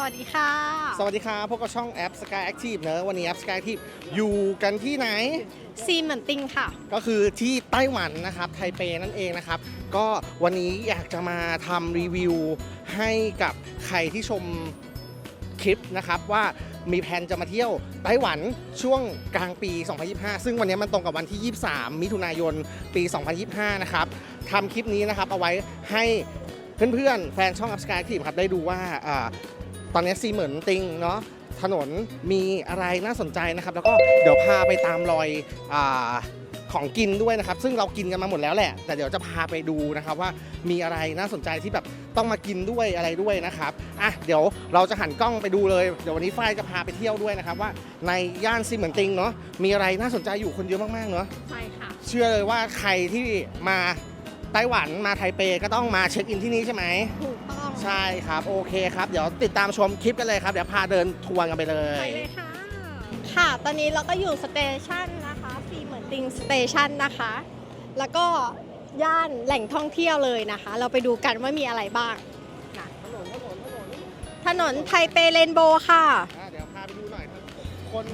สวัสดีค่ะ สวัสดีครับพวกกับช่องแอป Sky Active เนอะวันนี้แอป Sky Active อยู่กันที่ไหน ซีเหมือนติงค่ะ ก็คือที่ไต้หวันนะครับ ไทเปนั่นเองนะครับ ก็วันนี้อยากจะมาทำรีวิวให้กับใครที่ชมคลิปนะครับว่ามีแผนจะมาเที่ยวไต้หวันช่วงกลางปี 2025 ซึ่งวันนี้มันตรงกับวันที่ 23 มิถุนายน ปี 2025 นะครับทำคลิปนี้นะครับเอาไว้ให้เพื่อนๆ แฟนช่อง Up Sky Active ครับได้ดูว่าอ่า ตอนนี้ซีเหมือนติงเนาะถนนมีอะไรน่าสนใจนะครับ แล้วก็เดี๋ยวพาไปตามรอยอาของกินด้วยนะครับ ซึ่งเรากินกันมาหมดแล้วแหละ แต่เดี๋ยวจะพาไปดูนะครับว่ามีอะไรน่าสนใจที่แบบต้องมากินด้วยอะไรด้วยนะครับอะเดี๋ยวเราจะหันกล้องไปดูเลยเดี๋ยววันนี้ฝ้ายจะพาไปเที่ยวด้วยนะครับว่าในย่านซีเหมือนติงเนาะมีอะไรน่าสนใจอยู่คนเยอะมากๆเนาะใช่ค่ะเชื่อเลยว่าใครที่มา ไต้หวันมาไทเปก็ต้องมาเช็คอินที่นี่ใช่ไหม ถูกต้องใช่ครับ โอเคครับ เดี๋ยวติดตามชมคลิปกันเลยครับ เดี๋ยวพาเดินทัวร์กันไปเลไปย เลยค่ะ ค่ะ ตอนนี้เราก็อยู่สเตชันนะคะซีเหมือนติงสเตชันนะคะ แล้วก็ย่านแหล่งท่องเที่ยวเลยนะคะ เราไปดูกันว่ามีอะไรบ้างนะถนนถนนถนนถนนไทเปเรนโบว์ค่ะ อะเดี๋ยวพาไปดูหน่อยครับ คน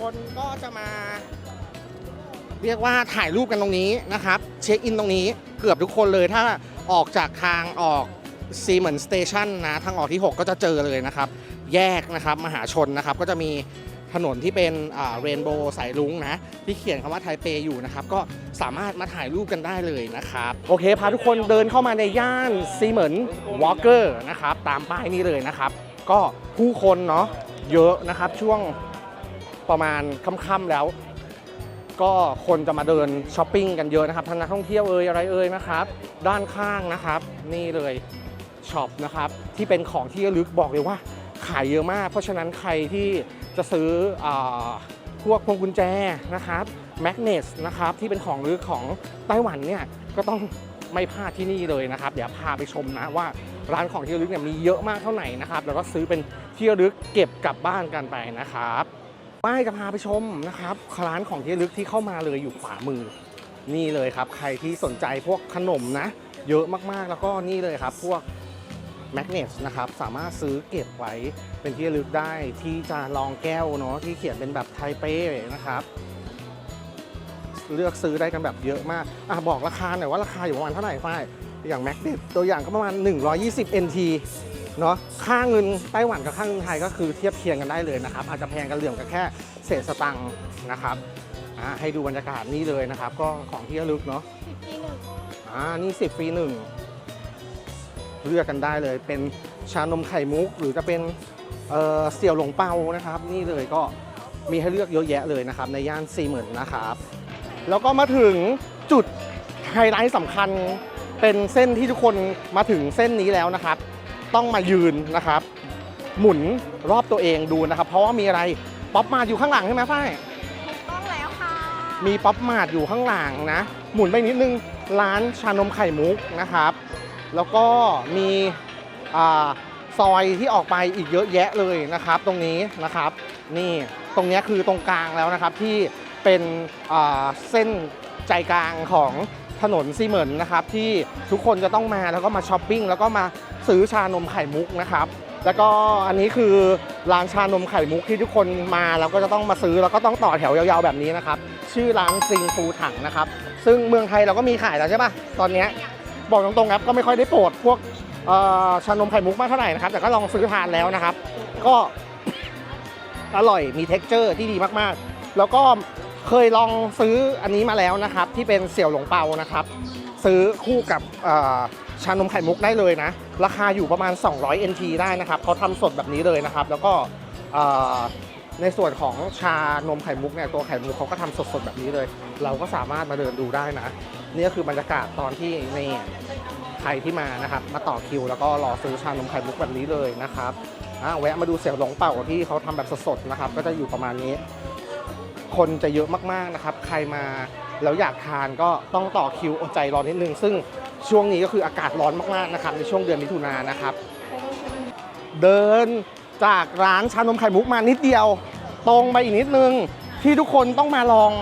คนก็จะมา เรียกว่าถ่ายรูปกันตรงนี้นะครับ เช็คอินตรงนี้เกือบทุกคนเลยถ้าออกจากทางออกซีเหมือนสเตชันนะทางออกที่ 6 ก็จะเจอเลยนะครับ แยกนะครับมหาชนนะครับ ก็จะมีถนนที่เป็นเรนโบว์สายลุงนะ ที่เขียนคำว่าไทเปอยู่นะครับ ก็สามารถมาถ่ายรูปกันได้เลยนะครับ โอเค พาทุกคนเดินเข้ามาในย่านซีเหมือนวอลเกอร์นะครับ ตามป้ายนี้เลยนะครับ ก็ผู้คนเนาะเยอะนะครับช่วงประมาณค่ำๆแล้ว ก็คนจะมาเดินช้อปปิ้งกันเยอะนะครับทั้งนักท่องเที่ยวเอ่ยอะไรเอ่ยนะครับ ด้านข้างนะครับ นี่เลยช็อปนะครับที่เป็นของที่ระลึกบอกเลยว่าขายเยอะมาก เพราะฉะนั้นใครที่จะซื้ออพวกพวงกุญแจนะครับแมกเนสนะครับที่เป็นของลึกของไต้หวันเนี่ยก็ต้องไม่พลาดที่นี่เลยนะครับ เดี๋ยวพาไปชมนะว่าร้านของที่ระลึกเนี่ยมีเยอะมากเท่าไหร่นะครับ แล้วก็ซื้อเป็นที่ระลึกเก็บกลับบ้านกันไปนะครับ ป้ายจะพาไปชมนะครับร้านของที่ลึกที่เข้ามาเลยอยู่ขวามือ นี่เลยครับ ใครที่สนใจพวกขนมนะ เยอะมากๆแล้วก็นี่เลยครับ พวกแมกเนตนะครับสามารถซื้อเก็บไว้เป็นที่ลึกได้ที่จะลองแก้วเนาะที่เขียนเป็นแบบไทเป้นะครับเลือกซื้อได้กันแบบเยอะมากอะบอกราคาหน่อยว่าราคาอยู่ประมาณเท่าไหร่ฝ้ายอย่างแมกเนตตัวอย่างก็ประมาณ 120 NT เนาะค่าเงินไต้หวันกับค่าเงินไทยก็คือเทียบเคียงกันได้เลยนะครับ อาจจะแพงกันเหลื่อมกันแค่เศษสตังค์นะครับอ่าให้ดูบรรยากาศนี่เลยนะครับ ก็ของที่ระลึกเนาะปีหนึ่งอ่านี่10ฟรีหนึ่งเลือกกันได้เลย เป็นชานมไข่มุก หรือจะเป็นเอ่อเสี่ยวหลงเปานะครับ นี่เลยก็มีให้เลือกเยอะแยะเลยนะครับ ในย่านซีเหมือนนะครับ แล้วก็มาถึงจุดไฮไลท์สำคัญเป็นเส้นที่ทุกคนมาถึงเส้นนี้แล้วนะครับ ต้องมายืนนะครับ หมุนรอบตัวเองดูนะครับ เพราะว่ามีอะไรป๊อปมาอยู่ข้างหลังใช่ไหมฝ้ายถูกต้องแล้วค่ะ มีป๊อปมาดอยู่ข้างหลังนะ หมุนไปนิดนึงร้านชานมไข่มุกนะครับ แล้วก็มีอาซอยที่ออกไปอีกเยอะแยะเลยนะครับ ตรงนี้นะครับ นี่ตรงเนี้ยคือตรงกลางแล้วนะครับที่เป็นอ่าเส้นใจกลางของถนนซีเหมินนะครับที่ทุกคนจะต้องมาแล้วก็มาช้อปปิ้งแล้วก็มา ซื้อชานมไข่มุกนะครับ แล้วก็อันนี้คือร้านชานมไข่มุกที่ทุกคนมาแล้วก็จะต้องมาซื้อแล้วก็ต้องต่อแถวยาวๆแบบนี้นะครับ ชื่อร้านซิงฟูถังนะครับ ซึ่งเมืองไทยเราก็มีขายแล้วใช่ปะตอนนี้บอกตรงๆครับก็ไม่ค่อยได้โปรดพวกชานมไข่มุกมากเท่าไหร่นะครับ แต่ก็ลองซื้อทานแล้วนะครับ ก็อร่อยมี t e x t อร์ที่ดีมากๆ แล้วก็เคยลองซื้ออันนี้มาแล้วนะครับ ที่เป็นเสี่ยวหลงเปานะครับ ซื้อคู่กับ ชานมไข่มุกได้เลยนะ ราคาอยู่ประมาณ 200 NT ได้นะครับเขาทำสดแบบนี้เลยนะครับ แล้วก็ในส่วนของชานมไข่มุกเนี่ยตัวไข่มุกเขาก็ทำสดๆแบบนี้เลย เราก็สามารถมาเดินดูได้นะ นี่ก็คือบรรยากาศตอนที่ในใครที่มานะครับ มาต่อคิว แล้วก็รอซื้อชานมไข่มุกแบบนี้เลยนะครับอะแวะมาดูเสี่ยวหลงเป่าที่เขาทำแบบสดๆนะครับ ก็จะอยู่ประมาณนี้ คนจะเยอะมากๆนะครับ ใครมาแล้วอยากทานก็ต้องต่อคิวอดใจรอนิดนึง ซึ่งช่วงนี้ก็คืออากาศร้อนมากๆนะครับในช่วงเดือนมิถุนายนนะครับ เดินจากร้านชานมไข่มุกมานิดเดียว ตรงไปอีกนิดนึงที่ทุกคนต้องมาลอง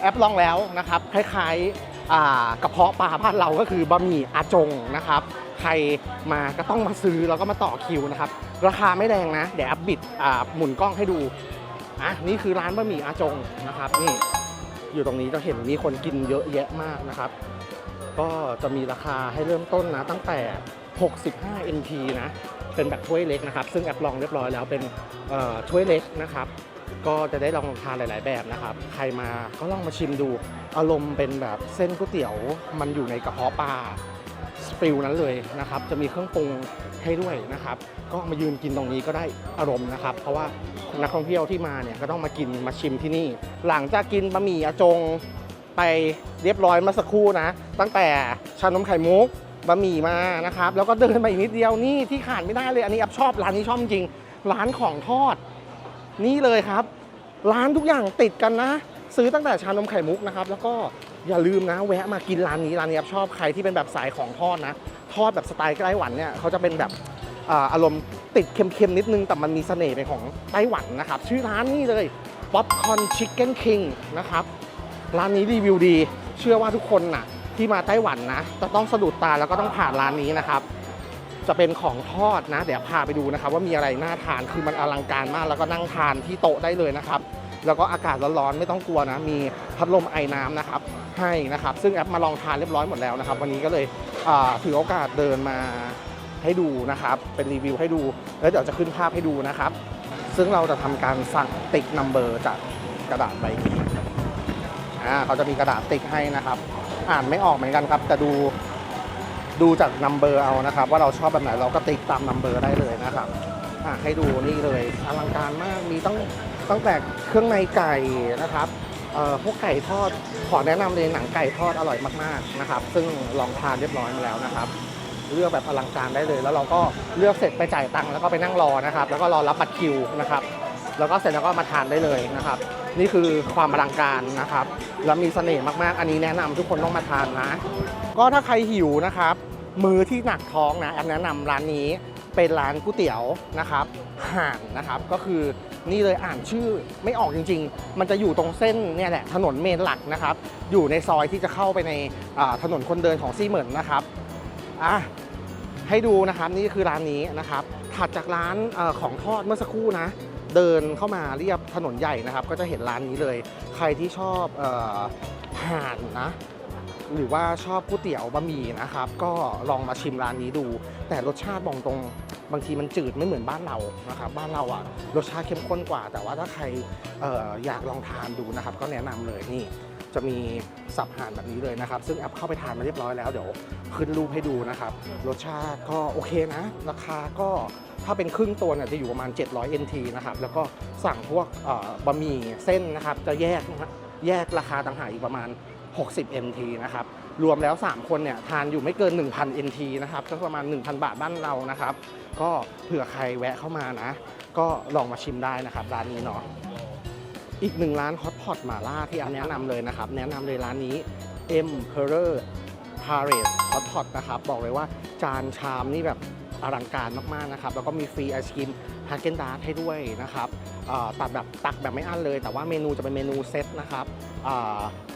แอปลองแล้วนะครับคล้ายๆกระเพาะปลาบ้านเราก็คือบะหมี่อาจงนะครับ ใครมาก็ต้องมาซื้อแล้วก็มาต่อคิวนะครับ ราคาไม่แรงนะ เดี๋ยวอัพบิดหมุนกล้องให้ดู อะนี่คือร้านบะหมี่อาจงนะครับ นี่อยู่ตรงนี้จะเห็นมีคนกินเยอะแยะมากนะครับ ก็จะมีราคาให้เริ่มต้นนะ ตั้งแต่ 65 NT นะ เป็นแบบถ้วยเล็กนะครับ ซึ่งแอปลองเรียบร้อยแล้วเป็นถ้วยเล็กนะครับ ก็จะได้ลองทานหลาย ๆ แบบนะครับ ใครมาก็ลองมาชิมดู อารมณ์เป็นแบบเส้นก๋วยเตี๋ยว มันอยู่ในกระเพาะปลาสฟิลนั้นเลยนะครับ จะมีเครื่องปรุง ให้ด้วยนะครับ ก็มายืนกินตรงนี้ก็ได้อารมณ์นะครับ เพราะว่านักท่องเที่ยวที่มาเนี่ยก็ต้องมากินมาชิมที่นี่ หลังจากกินบะหมี่อาจงไปเรียบร้อยมาสักครู่นะ ตั้งแต่ชานมไข่มุกบะหมี่มานะครับ แล้วก็เดินไปอีกนิดเดียวนี่ที่ขาดไม่ได้เลย อันนี้อับชอบร้านนี้ชอบจริงร้านของทอด นี่เลยครับ ร้านทุกอย่างติดกันนะ ซื้อตั้งแต่ชานมไข่มุกนะครับ แล้วก็อย่าลืมนะ แวะมากินร้านนี้ร้านนี้ครับชอบใครที่เป็นแบบสายของทอดนะ ทอดแบบสไตล์ไต้หวันเนี่ยเขาจะเป็นแบบอาอารมณ์ติดเค็มๆนิดนึง แต่มันมีเสน่ห์เป็นของไต้หวันนะครับ ชื่อร้านนี่เลย Popcorn Chicken King นะครับ ร้านนี้รีวิวดี เชื่อว่าทุกคนน่ะที่มาไต้หวันนะจะต้องสะดุดตาแล้วก็ต้องผ่านร้านนี้นะครับ จะเป็นของทอดนะ เดี๋ยวพาไปดูนะครับ ว่ามีอะไรน่าทานคือมันอลังการมาก แล้วก็นั่งทานที่โต๊ะได้เลยนะครับ แล้วก็อากาศร้อนๆไม่ต้องกลัวนะ มีพัดลมไอ้น้ำนะครับ ให้นะครับ ซึ่งแอปมาลองทานเรียบร้อยหมดแล้วนะครับ วันนี้ก็เลยถือโอกาสเดินมาให้ดูนะครับ เป็นรีวิวให้ดู แล้วเดี๋ยวจะขึ้นภาพให้ดูนะครับ ซึ่งเราจะทำการสั่งติ๊กนัมเบอร์จากกระดาษใบนี้อ่าเขาจะมีกระดาษติ๊กให้นะครับ อ่านไม่ออกเหมือนกันครับแต่ดูดูจากนัมเบอร์เอานะครับ ว่าเราชอบแบบไหนเราก็ติ๊กตามนัมเบอร์ได้เลยนะครับอะให้ดูนี่เลยอลังการมากมีตั้งตั้งแต่เครื่องในไก่นะครับ พวกไก่ทอดขอแนะนำเลยหนังไก่ทอดอร่อยมากๆนะครับ ซึ่งลองทานเรียบร้อยมาแล้วนะครับ เลือกแบบอลังการได้เลย แล้วเราก็เลือกเสร็จไปจ่ายตังค์แล้วก็ไปนั่งรอนะครับ แล้วก็รอรับบัตรคิวนะครับแล้วก็เสร็จแล้วก็มาทานได้เลยนะครับ นี่คือความอลังการนะครับ แล้วมีเสน่ห์มากๆ อันนี้แนะนำทุกคนต้องมาทานนะ ก็ถ้าใครหิวนะครับ มือที่หนักท้องนะแอมแนะนำร้านนี้เป็นร้านก๋วยเตี๋ยวนะครับห่านนะครับ ก็คือ นี่เลยอ่านชื่อไม่ออกจริง ๆ มันจะอยู่ตรงเส้นเนี่ยแหละถนนเมนหลักนะครับ อยู่ในซอยที่จะเข้าไปในถนนคนเดินของซีเหมินนะครับอะให้ดูนะครับนี่คือร้านนี้นะครับถัดจากร้านอของทอดเมื่อสักครู่นะ เดินเข้ามาเรียบถนนใหญ่นะครับ ก็จะเห็นร้านนี้เลย ใครที่ชอบออห่านนะหรือว่าชอบก๋วยเตี๋ยวบะหมี่นะครับ ก็ลองมาชิมร้านนี้ดู แต่รสชาติบอกตรง บางทีมันจืดไม่เหมือนบ้านเรานะครับบ้านเราอะรสชาติเข้มข้นกว่า แต่ว่าถ้าใครอออยากลองทานดูนะครับ ก็แนะนำเลยนี่จะมีสับห่านแบบนี้เลยนะครับ ซึ่งแอปเข้าไปทานมาเรียบร้อยแล้วเดี๋ยวขึ้นรูปให้ดูนะครับ รสชาติก็โอเคนะ ราคาก็ถ้าเป็นครึ่งตัวเนี่ยจะอยู่ประมาณ 700 NT นะครับ แล้วก็สั่งพวกบะหมี่เส้นนะครับ จะแยกนะฮะแยกราคาต่างหากอีกประมาณ 60 NT นะครับ รวมแล้ว 3 คนเนี่ยทานอยู่ไม่เกิน 1,000 NT นะครับก็ประมาณ 1,000 บาทบ้านเรานะครับ ก็เผื่อใครแวะเข้ามานะ ก็ลองมาชิมได้นะครับร้านนี้เนาะอีกหนึ่งร้านฮอตพอตหม่าล่าที่อันแนะนำเลยนะครับ แนะนำเลยร้านนี้ Emperor Paris Hot Pot นะครับ บอกเลยว่าจานชามนี่แบบอลังการมาก ๆ นะครับ แล้วก็มีฟรีไอศครีมฮาเกนดาร์ให้ด้วยนะครับ ตัดแบบตักแบบไม่อั้นเลย แต่ว่าเมนูจะเป็นเมนูเซตนะครับ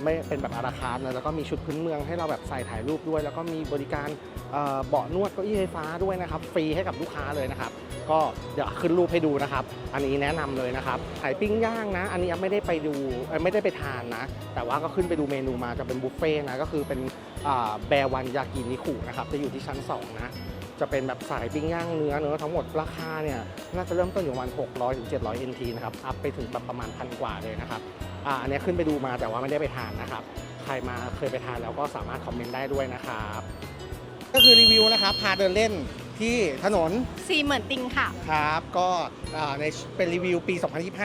ไม่เป็นแบบอาราคาร์นะแล้วก็มีชุดพื้นเมืองให้เราแบบใส่ถ่ายรูปด้วย แล้วก็มีบริการเบาะนวดเก้าอี้ไฟฟ้าด้วยนะครับ ฟรีให้กับลูกค้าเลยนะครับ ก็เดี๋ยวขึ้นรูปให้ดูนะครับ อันนี้แนะนำเลยนะครับไข่ปิ้งย่างนะ อันนี้ไม่ได้ไปดูไม่ได้ไปทานนะ แต่ว่าก็ขึ้นไปดูเมนูมาจะเป็นบุฟเฟ่นะก็คือเป็นแบร์วันยากินิคุนะครับจะอยู่ที่ชั้น2นะ จะเป็นแบบสายปิ้งย่างเนื้อเนื้อทั้งหมดราคาเนี่ยน่าจะเริ่มต้นอยู่ประมาณ 600ถึง700 NT นะครับอัพไปถึงแบบประมาณพันกว่าเลยนะครับอ่าอันนี้ขึ้นไปดูมาแต่ว่าไม่ได้ไปทานนะครับ ใครมาเคยไปทานแล้วก็สามารถคอมเมนต์ได้ด้วยนะครับ ก็คือรีวิวนะครับพาเดินเล่นที่ถนนซีเหมือนติงค่ะ ครับ ก็อ่าในเป็นรีวิวปี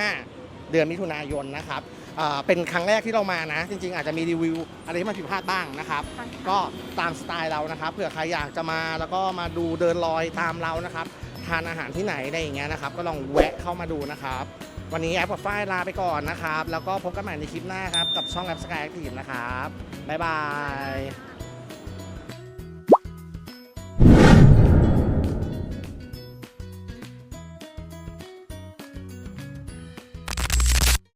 2025 เดือนมิถุนายนนะครับอ่า เป็นครั้งแรกที่เรามานะ จริง ๆ อาจจะมีรีวิวอะไรที่มันผิดพลาดบ้างนะครับ ก็ตามสไตล์เรานะครับเผื่อใครอยากจะมาแล้วก็มาดูเดินลอยตามเรานะครับทานอาหารที่ไหนอะไรอย่างเงี้ยนะครับ ก็ลองแวะเข้ามาดูนะครับ วันนี้แอปกับฝ้ายลาไปก่อนนะครับ แล้วก็พบกันใหม่ในคลิปหน้าครับ กับช่องแอปสกายแอคทีฟนะครับ บ๊ายบาย